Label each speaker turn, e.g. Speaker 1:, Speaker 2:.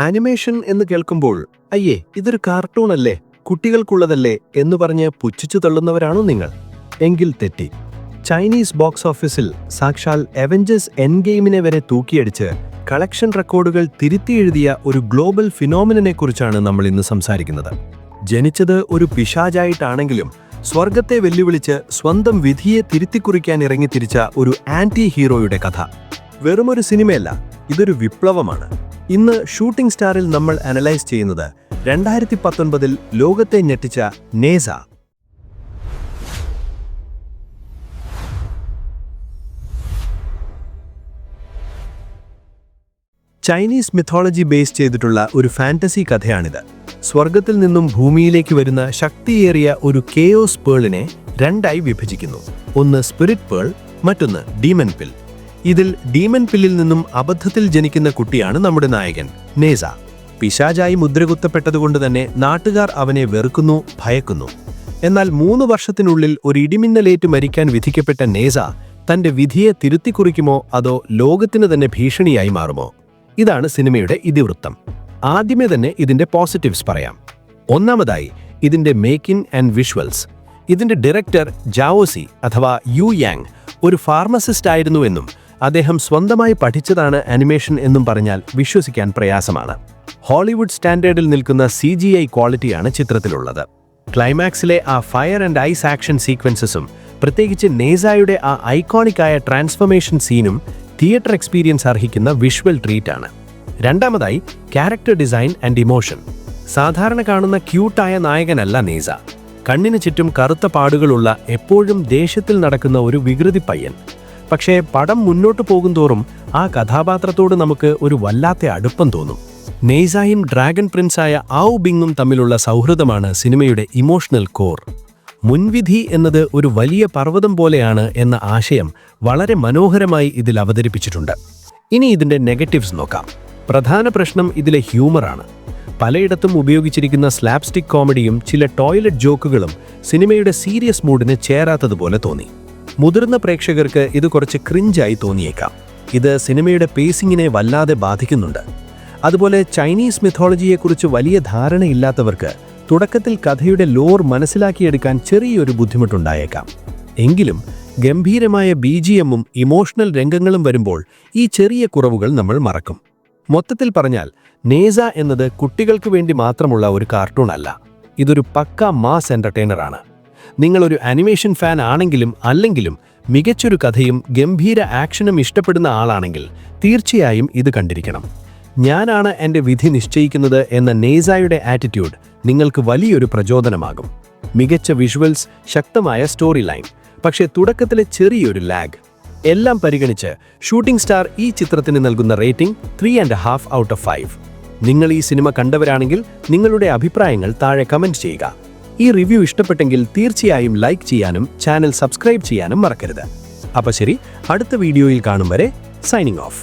Speaker 1: Animation എന്ന് കേൾക്കുമ്പോൾ അയ്യേ ഇതൊരു കാർട്ടൂൺ അല്ലേ? കുട്ടികൾക്കുള്ളതല്ലേ? എന്ന് പറഞ്ഞ് പുച്ഛിച്ചു തള്ളുന്നവരാണോ നിങ്ങൾ. എങ്കിൽ തെറ്റി. ചൈനീസ് ബോക്സ് ഓഫീസിൽ സാക്ഷാൽ അവഞ്ചേഴ്സ് എൻ ഗെയിമിനെ വരെ തൂക്കിയടിച്ച് കളക്ഷൻ റെക്കോർഡുകൾ തിരുത്തി എഴുതിയ ഒരു ഗ്ലോബൽ ഫിനോമിനെ കുറിച്ചാണ് നമ്മൾ ഇന്ന് സംസാരിക്കുന്നത്. ജനിച്ചത് ഒരു പിശാജായിട്ടാണെങ്കിലും സ്വർഗത്തെ വെല്ലുവിളിച്ച് സ്വന്തം വിധിയെ തിരുത്തിക്കുറിക്കാൻ ഇറങ്ങിത്തിരിച്ച ഒരു ആന്റി ഹീറോയുടെ കഥ. വെറുമൊരു സിനിമയല്ല ഇതൊരു വിപ്ലവമാണ്. ഇന്ന് ഷൂട്ടിംഗ് സ്റ്റാറിൽ നമ്മൾ അനലൈസ് ചെയ്യുന്നത് രണ്ടായിരത്തി പത്തൊൻപതിൽ ലോകത്തെ ഞെട്ടിച്ച നേസ. ചൈനീസ് മിഥോളജി ബേസ് ചെയ്തിട്ടുള്ള ഒരു ഫാന്റസി കഥയാണിത്. സ്വർഗത്തിൽ നിന്നും ഭൂമിയിലേക്ക് വരുന്ന ശക്തിയേറിയ ഒരു കേയോസ് പേളിനെ രണ്ടായി വിഭജിക്കുന്നു. ഒന്ന് സ്പിരിറ്റ് പേൾ മറ്റൊന്ന് ഡീമൻ പിൽ ഇതിൽ ഡീമൻ പില്ലിൽ നിന്നും അബദ്ധത്തിൽ ജനിക്കുന്ന കുട്ടിയാണ് നമ്മുടെ നായകൻ നേസ. പിശാചായി മുദ്രകുത്തപ്പെട്ടതുകൊണ്ട് തന്നെ നാട്ടുകാർ അവനെ വെറുക്കുന്നു ഭയക്കുന്നു. എന്നാൽ മൂന്ന് വർഷത്തിനുള്ളിൽ ഒരു ഇടിമിന്നലേറ്റ് മരിക്കാൻ വിധിക്കപ്പെട്ട നേസ തന്റെ വിധിയെ തിരുത്തിക്കുറിക്കുമോ അതോ ലോകത്തിന് തന്നെ ഭീഷണിയായി മാറുമോ? ഇതാണ് സിനിമയുടെ ഇതിവൃത്തം. ആദ്യമേ തന്നെ ഇതിന്റെ പോസിറ്റീവ്സ് പറയാം. ഒന്നാമതായി ഇതിന്റെ മേക്കിംഗ് ആൻഡ് വിഷ്വൽസ്. ഇതിന്റെ ഡയറക്ടർ ജാവോസി അഥവാ യു യാങ് ഒരു ഫാർമസിസ്റ്റ് ആയിരുന്നുവെന്നും അദ്ദേഹം സ്വന്തമായി പഠിച്ചതാണ് അനിമേഷൻ എന്നും പറഞ്ഞാൽ വിശ്വസിക്കാൻ പ്രയാസമാണ്. ഹോളിവുഡ് സ്റ്റാൻഡേർഡിൽ നിൽക്കുന്ന സി ജി ഐ ക്വാളിറ്റിയാണ് ചിത്രത്തിലുള്ളത്. ക്ലൈമാക്സിലെ ആ ഫയർ ആൻഡ് ഐസ് ആക്ഷൻ സീക്വൻസസും പ്രത്യേകിച്ച് നേസായുടെ ആ ഐക്കോണിക് ആയ ട്രാൻസ്ഫർമേഷൻ സീനും തിയേറ്റർ എക്സ്പീരിയൻസ് അർഹിക്കുന്ന വിഷ്വൽ ട്രീറ്റ് ആണ് രണ്ടാമതായി ക്യാരക്ടർ ഡിസൈൻ ആൻഡ് ഇമോഷൻ. സാധാരണ കാണുന്ന ക്യൂട്ടായ നായകനല്ല നേസ. കണ്ണിന് ചുറ്റും കറുത്ത പാടുകളുള്ള എപ്പോഴും ദേഷ്യത്തിൽ നടക്കുന്ന ഒരു വികൃതി പയ്യൻ. പക്ഷേ പടം മുന്നോട്ട് പോകുന്തോറും ആ കഥാപാത്രത്തോട് നമുക്ക് ഒരു വല്ലാത്ത അടുപ്പം തോന്നും. നെയ്സായും ഡ്രാഗൺ പ്രിൻസായ ആവ് ബിങ്ങും തമ്മിലുള്ള സൗഹൃദമാണ് സിനിമയുടെ ഇമോഷണൽ കോർ. മുൻവിധി എന്നത് ഒരു വലിയ പർവതം പോലെയാണ് എന്ന ആശയം വളരെ മനോഹരമായി ഇതിൽ അവതരിപ്പിച്ചിട്ടുണ്ട്. ഇനി ഇതിന്റെ നെഗറ്റീവ്സ് നോക്കാം. പ്രധാന പ്രശ്നം ഇതിലെ ഹ്യൂമറാണ്. പലയിടത്തും ഉപയോഗിച്ചിരിക്കുന്ന സ്ലാപ്സ്റ്റിക് കോമഡിയും ചില ടോയ്ലറ്റ് ജോക്കുകളും സിനിമയുടെ സീരിയസ് മൂഡിന് ചേരാത്തതുപോലെ തോന്നി. മുതിർന്ന പ്രേക്ഷകർക്ക് ഇത് കുറച്ച് ക്രിഞ്ചായി തോന്നിയേക്കാം. ഇത് സിനിമയുടെ പേസിങ്ങിനെ വല്ലാതെ ബാധിക്കുന്നുണ്ട്. അതുപോലെ ചൈനീസ് മിഥോളജിയെക്കുറിച്ച് വലിയ ധാരണയില്ലാത്തവർക്ക് തുടക്കത്തിൽ കഥയുടെ ലോർ മനസ്സിലാക്കിയെടുക്കാൻ ചെറിയൊരു ബുദ്ധിമുട്ടുണ്ടായേക്കാം. എങ്കിലും ഗംഭീരമായ ബി ജി എമ്മും ഇമോഷണൽ രംഗങ്ങളും വരുമ്പോൾ ഈ ചെറിയ കുറവുകൾ നമ്മൾ മറക്കും. മൊത്തത്തിൽ പറഞ്ഞാൽ നേസ എന്നത് കുട്ടികൾക്ക് വേണ്ടി മാത്രമുള്ള ഒരു കാർട്ടൂൺ അല്ല. ഇതൊരു പക്ക മാസ് എന്റർടൈനറാണ് നിങ്ങളൊരു അനിമേഷൻ ഫാൻ ആണെങ്കിലും അല്ലെങ്കിലും മികച്ചൊരു കഥയും ഗംഭീര ആക്ഷനും ഇഷ്ടപ്പെടുന്ന ആളാണെങ്കിൽ തീർച്ചയായും ഇത് കണ്ടിരിക്കണം. ഞാനാണ് എന്റെ വിധി നിശ്ചയിക്കുന്നത് എന്ന നേസായുടെ ആറ്റിറ്റ്യൂഡ് നിങ്ങൾക്ക് വലിയൊരു പ്രചോദനമാകും. മികച്ച വിഷ്വൽസ് ശക്തമായ സ്റ്റോറി ലൈൻ പക്ഷേ തുടക്കത്തിലെ ചെറിയൊരു ലാഗ് എല്ലാം പരിഗണിച്ച് ഷൂട്ടിംഗ് സ്റ്റാർ ഈ ചിത്രത്തിന് നൽകുന്ന rating three and half out of five നിങ്ങൾ ഈ സിനിമ കണ്ടവരാണെങ്കിൽ നിങ്ങളുടെ അഭിപ്രായങ്ങൾ താഴെ കമന്റ് ചെയ്യുക. ഈ റിവ്യൂ ഇഷ്ടപ്പെട്ടെങ്കിൽ തീർച്ചയായും ലൈക്ക് ചെയ്യാനും ചാനൽ സബ്സ്ക്രൈബ് ചെയ്യാനും മറക്കരുത്. അപ്പോൾ ശരി അടുത്ത വീഡിയോയിൽ കാണും വരെ സൈനിങ് ഓഫ്